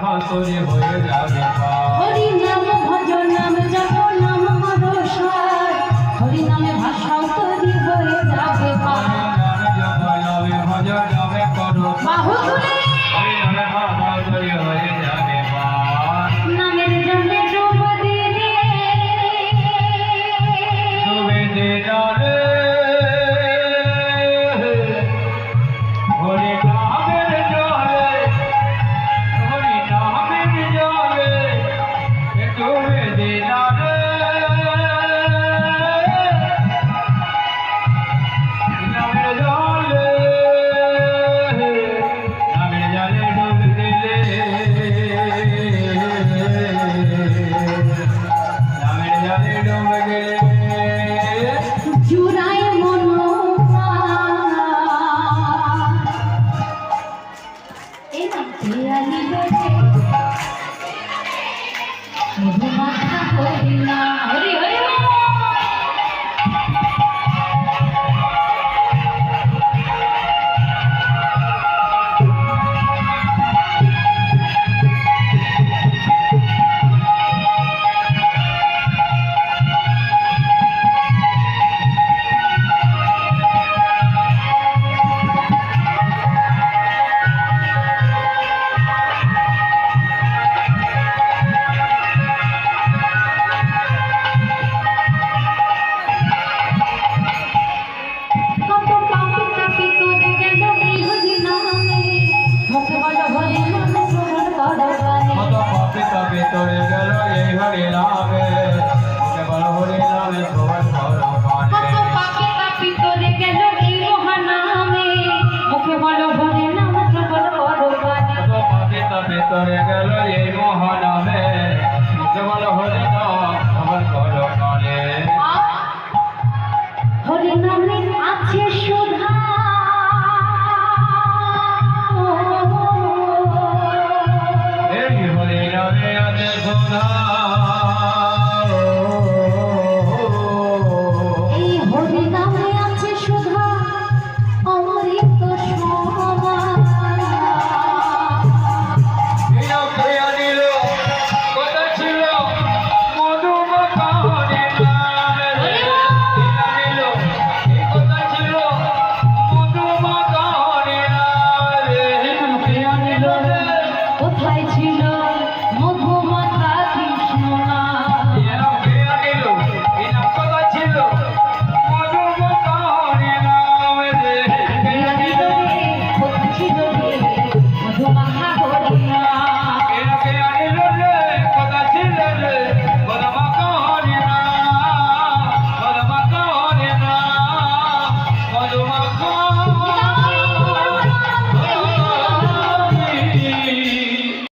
হাসরে হয়ে যাবে হরি নাম ভজ নাম জপ নাম হর হরি নামে ভাষা তৈরি হয়ে Yeah,